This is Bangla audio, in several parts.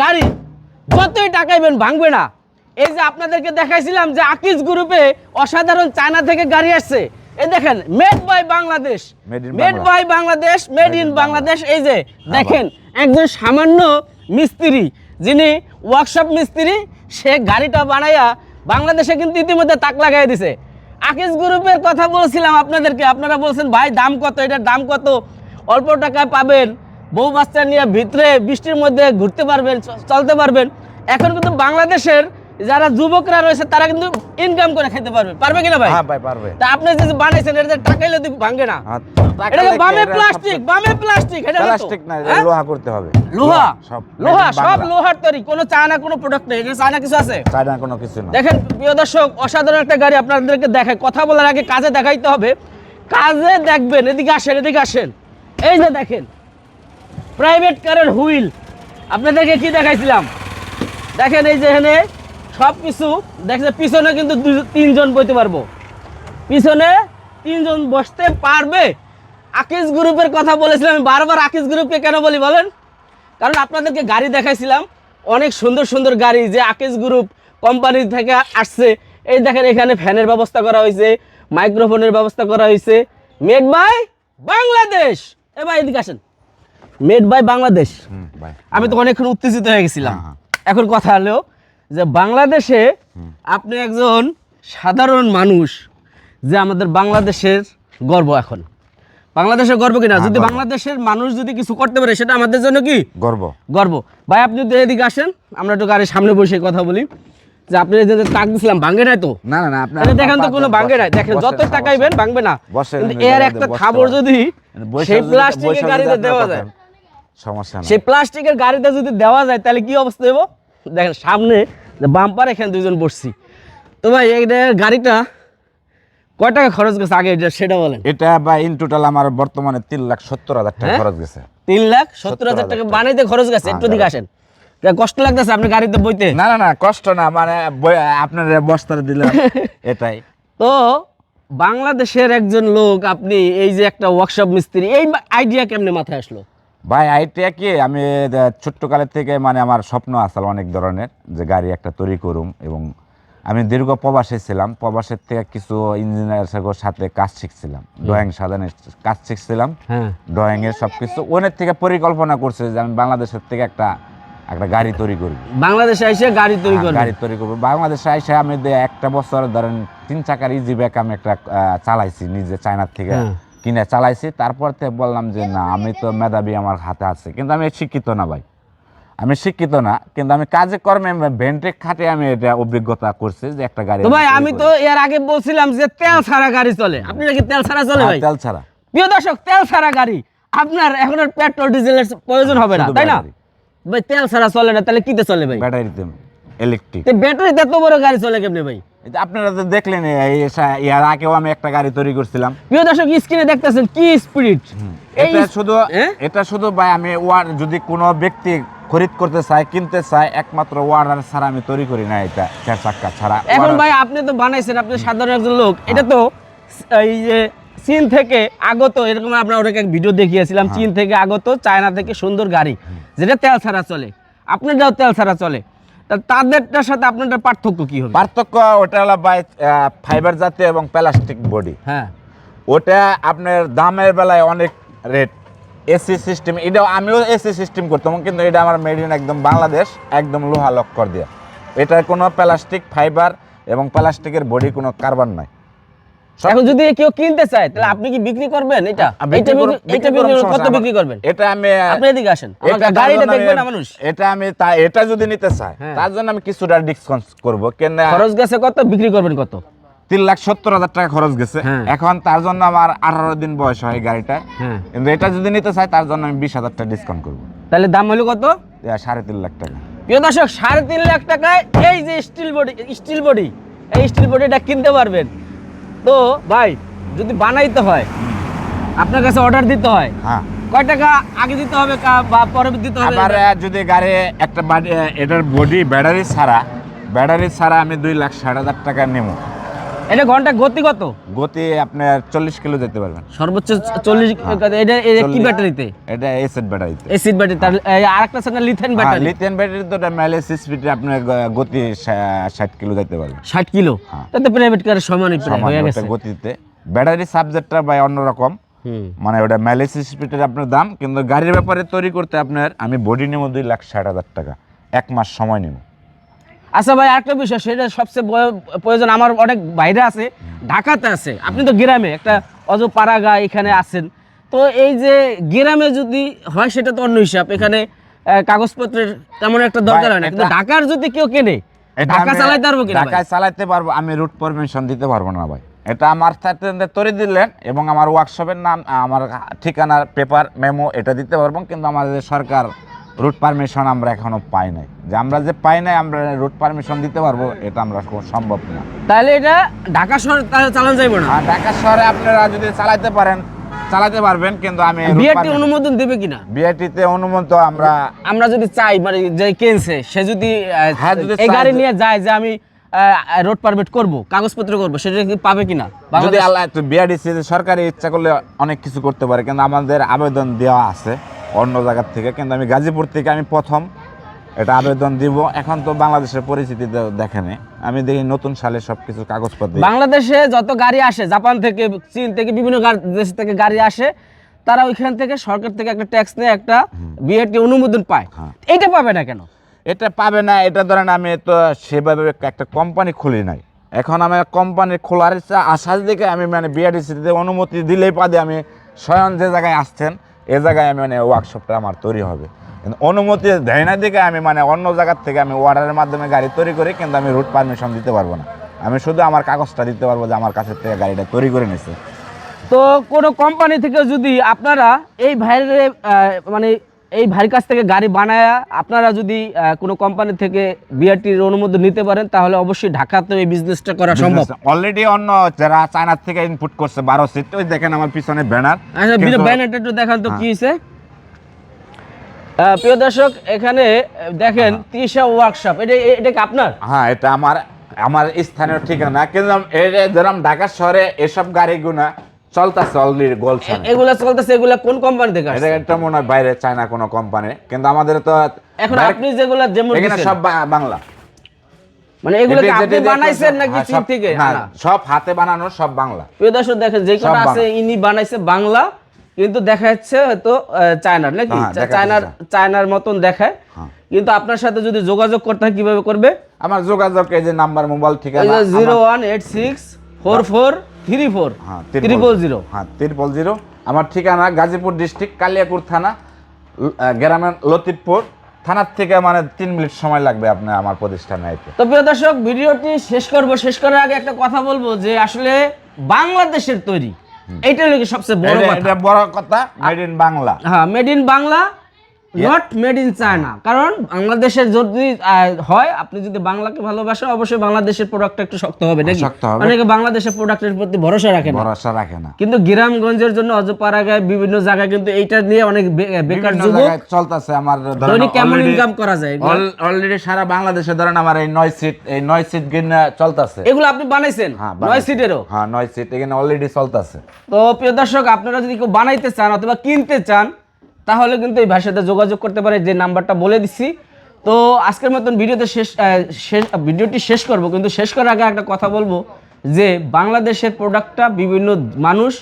গাড়ি যতই টাকাইবেন ভাঙবে না। এই যে আপনাদেরকে দেখাইছিলাম যে আকিজ গ্রুপে অসাধারণ চায়না থেকে গাড়ি আসছে। এই দেখেন made by Bangladesh made by Bangladesh made in Bangladesh এই যে দেখেন একজন সামান্য মিস্ত্রি যিনি ওয়ার্কশপ মিস্ত্রি সে গাড়িটা বানাইয়া বাংলাদেশে কিন্তু ইতিমধ্যে তাক লাগাই দিছে। আকিজ গ্রুপের কথা বলছিলাম আপনাদেরকে আপনারা বলছেন ভাই দাম কত? এটার দাম কত? অল্প টাকায় পাবেন। বউ বাচ্চা নিয়ে ভিতরে বৃষ্টির মধ্যে ঘুরতে পারবেন চলতে পারবেন। এখন কিন্তু বাংলাদেশের যারা যুবকরা রয়েছে তারা কিন্তু ইনকাম করে খেতে পারবে। পারবে কিনা ভাই? হ্যাঁ ভাই পারবে। তা আপনি যে বানাইছেন এটা টাকাইলে তো ভাঙবে না। হ্যাঁ, এটা বামে প্লাস্টিক বামে প্লাস্টিক এটা প্লাস্টিক না এটা হ্যাঁ? লোহা করতে হবে। লোহা? সব লোহা সব লোহার তৈরি কোনো চায়না কোনো প্রোডাক্ট নেই। এটা চায়না কিছু আছে? চায়না কোনো কিছু না। দেখেন প্রিয় দর্শক অসাধারণ একটা গাড়ি আপনাদেরকে দেখায় কথা বলার আগে কাজে দেখাইতে হবে। কাজে দেখবেন এদিকে আসেন এদিকে আসেন। এই যে দেখেন প্রাইভেট কারের হুইল আপনাদেরকে কি দেখাইছিলাম? দেখেন এই যে এখানে সব কিছু দেখছে পিছনে কিন্তু তিনজন বইতে পারব। পিছনে তিনজন বসতে পারবে? আকিজ গ্রুপের কথা বলেছিলাম, আমি বারবার আকিজ গ্রুপকে কেন বলি বলেন? কারণ আপনাদেরকে গাড়ি দেখাইছিলাম, অনেক সুন্দর সুন্দর গাড়ি যে আকিজ গ্রুপ কোম্পানি থেকে আসছে। এই দেখেন এখানে ফ্যানের ব্যবস্থা করা হয়েছে মাইক্রোফোনের ব্যবস্থা করা হয়েছে। Made by Bangladesh! এ ভাই, এদিকে আসেন। মেড বাই বাংলাদেশ আমি তো অনেকক্ষণ উত্তেজিত হয়ে গেছিলাম। হ্যাঁ, এখন কথা হলো যে বাংলাদেশে আপনি একজন সাধারণ মানুষ যে আমাদের বাংলাদেশের গর্ব এখন। বাংলাদেশের গর্ব কিনা? যদি হ্যাঁ, বাংলাদেশের মানুষ যদি কিছু করতে পারে সেটা আমাদের জন্য কি? গর্ব। গর্ব। ভাই আপনি যদি এদিকে আসেন আমরা একটু গাড়ির সামনে বসে কথা বলি। যে আপনি যে তাক দিছিলাম ভাঙে নাই তো? না না না আপনি দেখেন তো কোনো ভাঙবে নাই। দেখেন যত টাকাইবেন ভাঙবে না। এর একটা খাবার যদি সেই প্লাস্টিকের গাড়িতে দেওয়া যায়। সমস্যা সেই প্লাস্টিকের গাড়িতে যদি দেওয়া যায় তাহলে কি অবস্থা দেবো দেখেন সামনে বাম্পার এখানে দুজন বসছি। তো ভাই এই গাড়িটা কয় টাকা খরচ গেছে? আগে এটা সেটা বলেন। এটা বা ইন টোটাল আমার বর্তমানে তিন লাখ সত্তর হাজার টাকা হ্যাঁ? খরচ গেছে। তিন লাখ সত্তর হাজার টাকা বানাইতে খরচ গেছে একটু দিকে আসেন। কষ্ট লাগতেছে আপনি গাড়িতে বইতে? না না না কষ্ট না মানে আপনার বস্তার দিলাম এটাই। তো বাংলাদেশের একজন লোক আপনি এই যে একটা ওয়ার্কশপ মিস্ত্রি এই আইডিয়া কেমনে মাথায় আসলো? ভাই আইটিয়া কি? আমি আহ, ছোট্ট কালের থেকে মানে আমার স্বপ্ন আসল অনেক ধরনের যে গাড়ি একটা তৈরি করুম এবং আমি দীর্ঘ প্রবাসে ছিলাম। প্রবাসের থেকে কিছু ইঞ্জিনিয়ার সাথে কাজ শিখছিলাম। ড্রয়িং সাজানোর কাজ শিখছিলাম। হ্যাঁ। ড্রয়িং এর সব কিছু ওনের থেকে পরিকল্পনা করছে যে আমি বাংলাদেশের থেকে একটা একটা গাড়ি তৈরি করব। বাংলাদেশে এসে গাড়ি তৈরি হ্যাঁ, করবে। গাড়ি তৈরি করব। বাংলাদেশে এসে আমি একটা বছর ধরেন তিন চাকার ইজি ব্যাক আমি একটা চালাইছি নিজে চায়নার থেকে। হ্যাঁ। কিনে চালাইছি তারপর থেকে বললাম যে না আমি তো মেধাবী আমার হাতে আছে। কিন্তু আমি শিক্ষিত না ভাই। আমি শিক্ষিত না কিন্তু আমি কাজে কর্মে ভেন্টেক খাটে আমি এটা অভিজ্ঞতা করছি যে একটা গাড়ি ভাই আমি তো এর আগে বলছিলাম যে তেল ছাড়া গাড়ি চলে। আপনি নাকি তেল ছাড়া চলে হ্যাঁ, ভাই? তেল ছাড়া। প্রিয় দর্শক তেল ছাড়া গাড়ি। আপনার এখন আর পেট্রোল ডিজেলের প্রয়োজন হবে না তাই না? ভাই তেল ছাড়া চলে না তাহলে কিতে চলে ভাই? ব্যাটারিতে ইলেকট্রিক তো ব্যাটারিতে এত বড় গাড়ি চলে কেমনে ভাই? আপনারা তো দেখলেন এর আগেও আমি একটা গাড়ি তৈরি করছিলাম। প্রিয় দর্শক স্ক্রিনে দেখতেছেন কি স্পিরিট? এটা শুধু হ্যাঁ? এটা শুধু ভাই আমি ওয়ার যদি কোনো ব্যক্তি খরিদ করতে চাই কিনতে চাই একমাত্র ওয়ার্ডার ছাড়া আমি তৈরি করি না এটা চার চাক্কা ছাড়া। এখন ভাই আপনি তো বানাইছেন আপনি সাধারণ একজন লোক। এটা তো এই যে চীন থেকে আগত এরকম আমরা এক ভিডিও দেখিয়েছিলাম চীন থেকে আগত চায়না থেকে সুন্দর গাড়ি যেটা তেল ছাড়া চলে। আপনারটাও তেল ছাড়া চলে। তাদেরটার সাথে আপনাদের পার্থক্য কি হবে? পার্থক্য ওটা হলো বাই ফাইবার জাতীয় এবং প্লাস্টিক বডি হ্যাঁ। ওটা আপনার দামের বেলায় অনেক রেট এসি সিস্টেম এটা আমিও এসি সিস্টেম করতাম কিন্তু এটা আমার মেড ইন একদম বাংলাদেশ একদম লোহা লক্কর দিয়ে। এটার কোনো প্লাস্টিক ফাইবার এবং প্লাস্টিকের বডি কোনো কারবার নাই সব- এখন যদি কেউ কিনতে চায় তাহলে আপনি কি বিক্রি করবেন? এটা এটা কত বিক্রি করবেন? এটা আমি আপনি এদিকে আসেন। এটা গাড়িটা জন্য দেখবে আমি- না মানুষ। এটা আমি তা এটা যদি নিতে চাই হ্যাঁ। তার জন্য আমি কিছুটা ডিসকাউন্ট করব। কেন খরচ গেছে কত বিক্রি করবেন কত? তিন লাখ সত্তর হাজার টাকা খরচ গেছে। হ্যাঁ। এখন তার জন্য আমার আঠারো দিন বয়স হয় গাড়িটা। হ্যাঁ। কিন্তু এটা যদি নিতে চাই তার জন্য আমি বিশ হাজার টাকা ডিসকাউন্ট করব। তাহলে দাম হলো কত? সাড়ে তিন লাখ টাকা। প্রিয় দর্শক সাড়ে তিন লাখ টাকায় এই যে স্টিল বডি স্টিল বডি এই স্টিল বডিটা কিনতে পারবেন। তো ভাই যদি বানাইতে হয় আপনার কাছে অর্ডার দিতে হয় হ্যাঁ। কয় টাকা আগে দিতে হবে বা পরে দিতে হবে? আবার যদি গাড়ি একটা এটার বডি ব্যাটারি ছাড়া ব্যাটারি ছাড়া আমি দুই লাখ ষাট হাজার টাকা নেব। এটা ঘণ্টা গতি কত? গতি আপনার চল্লিশ কিলো যেতে পারবেন। সর্বোচ্চ চল্লিশ এটা এটা কি ব্যাটারিতে? এটা এসএড ব্যাটারিতে এসিড ব্যাটারি তার আর একটা সঙ্গে লিথিয়াম ব্যাটারি লিথিয়াম ব্যাটারি তো মাইলেজ স্পিডে আপনার গতি ষাট কিলো যেতে পারবেন ষাট কিলো? হ্যাঁ। তাতে প্রাইভেট কারের সমানই প্রায় হয়ে গেছে। গতিতে। ব্যাটারি সাবজেক্টটা ভাই অন্যরকম মানে ওটা মাইলেজ স্পিডের আপনার দাম কিন্তু গাড়ির ব্যাপারে তৈরি করতে আপনার আমি বডি নেব দুই লাখ ষাট হাজার টাকা। এক মাস সময় নেব। আচ্ছা ভাই একটা বিষয় সেটা সবচেয়ে প্রয়োজন আমার অনেক বাইরে আছে ঢাকাতে আছে। আপনি তো গ্রামে একটা অজ পাড়াগা এখানে আছেন। তো এই যে গ্রামে যদি হয় সেটা তো অন্য হিসাব। এখানে কাগজপত্রের তেমন একটা দরকার হয় না। কিন্তু ঢাকার যদি কেউ কেনে ঢাকা চালাইতে পারব কিনা ঢাকায় চালাইতে পারব আমি রুট পারমিশন দিতে পারব না ভাই। এটা আমার তৈরি দিলেন এবং আমার ওয়ার্কশপের নাম আমার ঠিকানার পেপার মেমো এটা দিতে পারব। কিন্তু আমাদের সরকার রুট পারমিশন আমরা এখনও পাই নাই। যে আমরা যে পাই নাই আমরা রুট পারমিশন দিতে পারব এটা আমরা সম্ভব না। তাহলে এটা ঢাকা শহরে তাহলে চালানো যাইবো না? ঢাকা শহরে আপনারা যদি চালাতে পারেন চালাতে পারবেন কিন্তু আমি বিআরটি অনুমোদন দেবে কিনা? বিআরটি তে অনুমোদন তো আমরা আমরা যদি চাই মানে যে কেনছে সে যদি হ্যাঁ, যদি এই গাড়ি নিয়ে যায় যে আমি রোড পারমিট করব কাগজপত্র করব সেটা কি পাবে কিনা? যদি আল্লাহ একটু বিআরডিসি সরকারি ইচ্ছা করলে অনেক কিছু করতে পারে কিন্তু আমাদের আবেদন দেওয়া আছে অন্য জায়গার থেকে কিন্তু আমি গাজীপুর থেকে আমি প্রথম এটা আবেদন দিব। এখন তো বাংলাদেশের পরিস্থিতি দেখেনি আমি দেখি নতুন সালে সব কিছু কাগজপত্র বাংলাদেশে যত গাড়ি আসে জাপান থেকে চীন থেকে বিভিন্ন দেশ থেকে গাড়ি আসে তারা ওইখান থেকে সরকার থেকে একটা ট্যাক্স নিয়ে একটা বিআরটি অনুমোদন পায়। হ্যাঁ। এইটা পাবে না কেন? এটা পাবে না, এটা ধরেন আমি তো সেভাবে একটা কোম্পানি খুলি নাই। এখন আমি কোম্পানি খোলার আশ্বাস দেখে আমি মানে বিআরডিসিতে অনুমতি দিলেই পাদে আমি স্বয়ং যে জায়গায় আসছেন, এ জায়গায় আমি মানে ওয়ার্কশপটা আমার তৈরি হবে। কিন্তু অনুমতি দেয় না দেখে আমি মানে অন্য জায়গার থেকে আমি অর্ডারের মাধ্যমে গাড়ি তৈরি করি, কিন্তু আমি রুট পারমিশন দিতে পারব না। আমি শুধু আমার কাগজটা দিতে পারব যে আমার কাছের থেকে গাড়িটা তৈরি করে নিছে। তো কোনো কোম্পানি থেকে যদি আপনারা এই ভাইয়ের মানে এই ভাইয়ের কাছ থেকে গাড়ি বানায় আপনারা যদি কোনো কোম্পানি থেকে বিআরটির অনুমোদন নিতে পারেন তাহলে অবশ্যই ঢাকাতে এই বিজনেসটা করা সম্ভব। অলরেডি অন্য যারা চায়নার থেকে ইনপুট করছে বারো সিট ওই দেখেন আমার পিছনে ব্যানার আচ্ছা ব্যানারটা একটু দেখান তো হ্যাঁ। কি হয়েছে প্রিয় দর্শক এখানে দেখেন তিশা ওয়ার্কশপ এটা এটা কি আপনার? হ্যাঁ এটা আমার আমার স্থানীয় ঠিকানা। কিন্তু যেরকম ঢাকা শহরে এসব গাড়িগুনা চলতেছে অলরেডি এগুলা চলতেছে এগুলা কোন কোম্পানি থেকে আসছে? একটা মনে হয় বাইরে চায়না কোনো কোম্পানি কিন্তু আমাদের তো এখন আপনি যেগুলা যেমন এখানে সব বাংলা। মানে এগুলো আপনি বানাইছেন নাকি হ্যাঁ, চীন থেকে? না, আনা? সব হাতে বানানো সব বাংলা। প্রিয় দর্শক দেখেন যে কটা আছে ইনি বানাইছে বাংলা কিন্তু দেখা যাচ্ছে হয়তো চায়নার নাকি? হ্যাঁ, চায়নার চায়নার মতন দেখায়। হ্যাঁ। কিন্তু আপনার সাথে যদি যোগাযোগ করতে হয় কীভাবে করবে? আমার যোগাযোগ এই যে নাম্বার মোবাইল ঠিকানা zero one eight six four four three four হ্যাঁ ট্রিপল জিরো। হ্যাঁ ত্রিপল জিরো। আমার ঠিকানা গাজীপুর ডিস্ট্রিক্ট কালিয়াকুর থানা গ্রামের লতিফপুর। থানার থেকে মানে তিন মিনিট সময় লাগবে আপনার আমার প্রতিষ্ঠানে আইতে। তো প্রিয় দর্শক ভিডিওটি শেষ করব। শেষ করার আগে একটা কথা বলব যে আসলে বাংলাদেশের তৈরি। এইটা হলো সবচেয়ে বড় এটা- কথা বড় কথা মেড ইন বাংলা। হ্যাঁ made in Bangla. Not made in China কারণ বাংলাদেশের যদি হয় আপনি যদি বাংলাকে ভালোবাসেন অবশ্যই বাংলাদেশের প্রোডাক্ট একটু শক্ত হবে নাকি। অনেকে বাংলাদেশের প্রোডাক্টের প্রতি ভরসা রাখে না। ভরসা রাখে না। কিন্তু গ্রামগঞ্জের জন্য অজপাড়াগায় বিভিন্ন জায়গায় কিন্তু এইটা নিয়ে অনেক বেকার যুবক চলতেছে আমার ধরেন দৈনিক কেমন ইনকাম করা যায়? অলরেডি সারা বাংলাদেশে ধরেন আমার এই নয় সিট এই নয় সিট গিনা চলতেছে। এগুলো আপনি বানাইছেন? হ্যাঁ নয়। সিটেরও হ্যাঁ নয় সিট এখানে অলরেডি চলতেছে। তো প্রিয় দর্শক আপনারা যদি কেউ বানাইতে চান অথবা কিনতে চান তাহলে কিন্তু এই ভাইয়ের সাথে যোগাযোগ করতে পারে যে নাম্বারটা বলে দিচ্ছি তো আজকের মতন ভিডিওতে শেষ শেষ ভিডিওটি শেষ করব কিন্তু শেষ করার আগে একটা কথা বলব যে বাংলাদেশের প্রোডাক্টটা বিভিন্ন মানুষ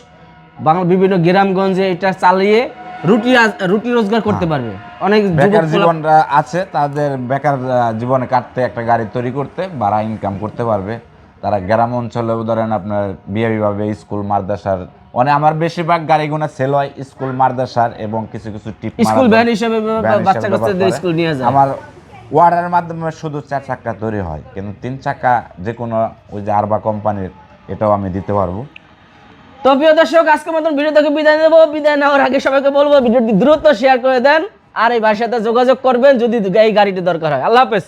বাংলা বিভিন্ন গ্রামগঞ্জে এটা চালিয়ে রুটি রুটি রোজগার করতে পারবে। অনেক বেকার জীবনরা আছে তাদের বেকার জীবনে কাটতে একটা গাড়ি তৈরি করতে বাড়া ইনকাম করতে পারবে। তারা গ্রাম অঞ্চলে ধরেন আপনার বিয়ে বিভাবে স্কুল মাদ্রাসার মানে আমার বেশিরভাগ গাড়িগুলো সেল হয় স্কুল মাদ্রাসার এবং কিছু কিছু টিপ স্কুল ভ্যান হিসেবে বাচ্চা কাচ্চাদের স্কুল নিয়ে যায়। আমার ওয়ার্ডের মাধ্যমে শুধু চার চাকা তৈরি হয় কিন্তু তিন চাকা যে কোনো ওই যে আরবা কোম্পানির এটাও আমি দিতে পারব। তো প্রিয় দর্শক আজকের মতন ভিডিও থেকে বিদায় নেব। বিদায় নেওয়ার আগে সবাইকে বলব ভিডিওটি দ্রুত শেয়ার করে দেন আর এই ভাইয়ের সাথে যোগাযোগ করবেন যদি এই গাড়িটি দরকার হয়। আল্লাহ হাফেজ।